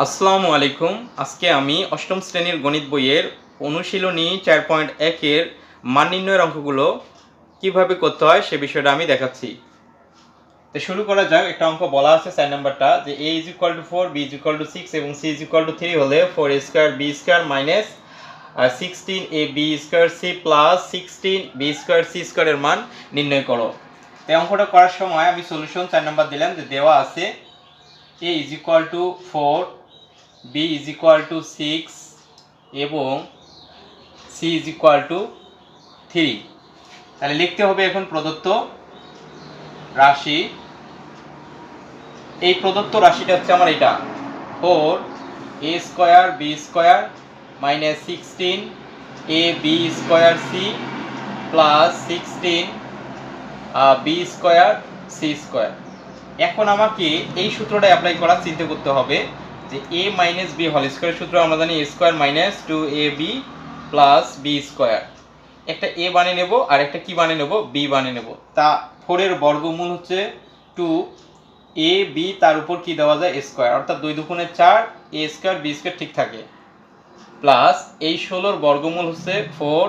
আসসালামু আলাইকুম। আজকে আমি অষ্টম শ্রেণির গণিত বইয়ের অনুশীলনী চার পয়েন্ট একের মান নির্ণয়ের অঙ্কগুলো কীভাবে করতে হয় সে বিষয়টা আমি দেখাচ্ছি। তো শুরু করা যাক, একটা অঙ্ক বলা আছে চার নাম্বারটা, যে A is equal to four B is equal to six এবং C is equal to three হলে four A square B square minus sixteen A B square C plus sixteen B square C স্কোয়ারের মান নির্ণয় করো। এই অঙ্কটা করার সময় আমি সলিউশন চার নাম্বার দিলাম, যে দেওয়া আছে A is equal to four B is equal to six এবং C is equal to three তাহলে লিখতে হবে এখন প্রদত্ত রাশি। এই প্রদত্ত রাশিটা হচ্ছে আমার এটা। Four A square B square, minus sixteen A B square C plus sixteen B square C square. এখন আমাকে এই সূত্রটা অ্যাপ্লাই করার চিন্তা করতে হবে। যে এ মাইনাস বি হল স্কোয়ার সূত্র আমরা জানি A square minus two A B plus B square একটা এ বানিয়ে নেব, আর একটা কি বানিয়ে নেব? বি বানিয়ে নেব। তা ফোরের বর্গমূল হচ্ছে টু এ বি তার উপর কি দেওয়া যায়? স্কোয়ার অর্থাৎ দুই দুগুণে চার এ স্কোয়ার বি স্কোয়ার ঠিক থাকে। প্লাস এই ষোলোর বর্গমূল হচ্ছে ফোর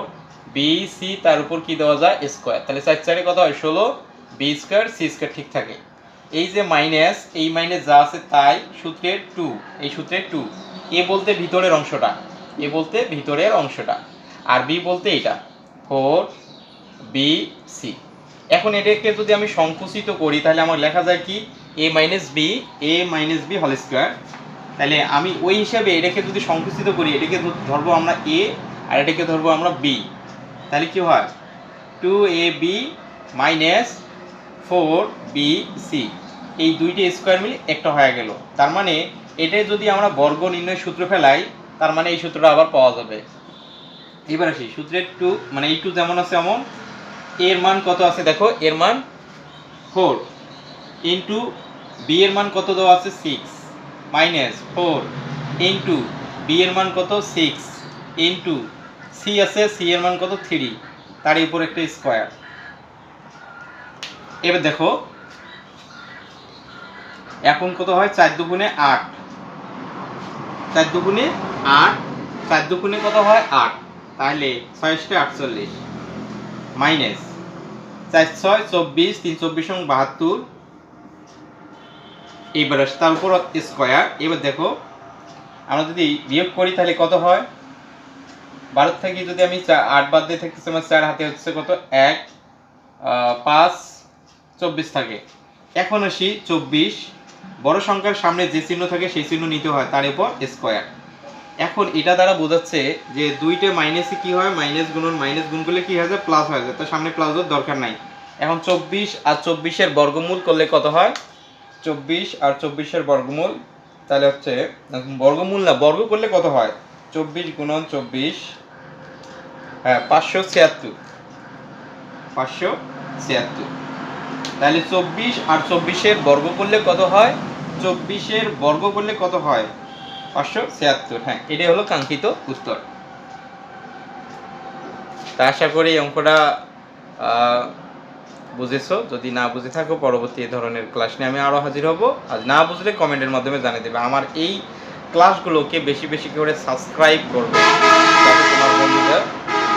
বি সি তার উপর কি দেওয়া যায়? স্কোয়ার তাহলে চার চারে কত হয়? ষোলো। বি স্কোয়ার সি স্কোয়ার ঠিক থাকে। এই যে মাইনাস এই মাইনাস যা আছে তাই সূত্রের টু এই সূত্রের টু এ বলতে ভিতরের অংশটা, এ বলতে ভিতরের অংশটা। আর বি বলতে এটা ফোর বি সি এখন এটাকে যদি আমি সংকুচিত করি, তাহলে আমার লেখা যায় কি? A minus B A minus B হল স্কোয়ার তাহলে আমি ওই হিসাবে এটাকে যদি সংকুচিত করি, এটাকে ধরবো আমরা এ আর এটাকে ধরবো আমরা বি তাহলে কি হয়? Two A B minus four B C এই দুইটি স্কোয়ার মিলে একটা হয়ে গেল। তার মানে এটাই যদি আমরা বর্গ নির্ণয় সূত্র ফেলাই, তার মানে এই সূত্রটা আবার পাওয়া যাবে। এবার আসি, সূত্রের টু মানে এই টু যেমন আছে এমন এর মান কত আছে দেখো, এর মান ফোর ইন্টু বি এর মান কত দেওয়া আছে? Six minus four into B এর মান কত? সিক্স ইন্টু সি আছে সি এর মান কত? থ্রি তার উপর একটা স্কোয়ার এবার দেখো এখন কত হয় চার দুগুণে আট। চার দুগুণে আট, চার দুগুণে কত হয় আট? তাহলে ছয়শটা আটচল্লিশ। মাইনাস চার ছয় চব্বিশ, তিন চব্বিশ এবং বাহাত্তর। এইবার তার উপর স্কোয়ার এবার দেখো, আমরা যদি বিয়োগ করি তাহলে কত হয়? বারো থেকে যদি আমি চা- আট বাদ দিয়ে থাকতেছে আমার চার হাতে হচ্ছে কত? এক পাঁচ, চব্বিশ থাকে। এখন আসি চব্বিশ। বড় সংখ্যার সামনে যে চিহ্ন থাকে সেই চিহ্ন নিতে হয় তার উপর স্কোয়ার। এখন এটা দ্বারা বোঝাচ্ছে যে দুইটা মাইনাসে কি হয়? মাইনাস গুণন মাইনাস গুণ করলে কি হয়ে যায়? প্লাস হয়ে যায়। তার সামনে প্লাসের দরকার নাই। এখন চব্বিশ আর চব্বিশের বর্গমূল করলে কত হয়? চব্বিশ আর চব্বিশের বর্গমূল, তাহলে হচ্ছে, বর্গমূল না, বর্গ করলে কত হয়? চব্বিশ গুণন চব্বিশ হ্যাঁ পাঁচশো ছিয়াত্তর। পাঁচশো ছিয়াত্তর। তাহলে চব্বিশ আর চব্বিশের বর্গ করলে কত হয়? চব্বিশের বর্গ করলে কত হয়? পাঁচশো ছিয়াত্তর। হ্যাঁ এটাই হলো কাঙ্ক্ষিত উত্তর। তা আশা করি এই অঙ্কটা বুঝেছ। যদি না বুঝে থাকো, পরবর্তী এই ধরনের ক্লাস নিয়ে আমি আরও হাজির হব। আর না বুঝলে কমেন্টের মাধ্যমে জানিয়ে দেবে। আমার এই ক্লাসগুলোকে বেশি বেশি করে সাবস্ক্রাইব করবে। তোমার বন্ধুরা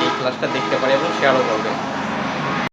এই ক্লাসটা দেখতে পারে এবং শেয়ারও করবে।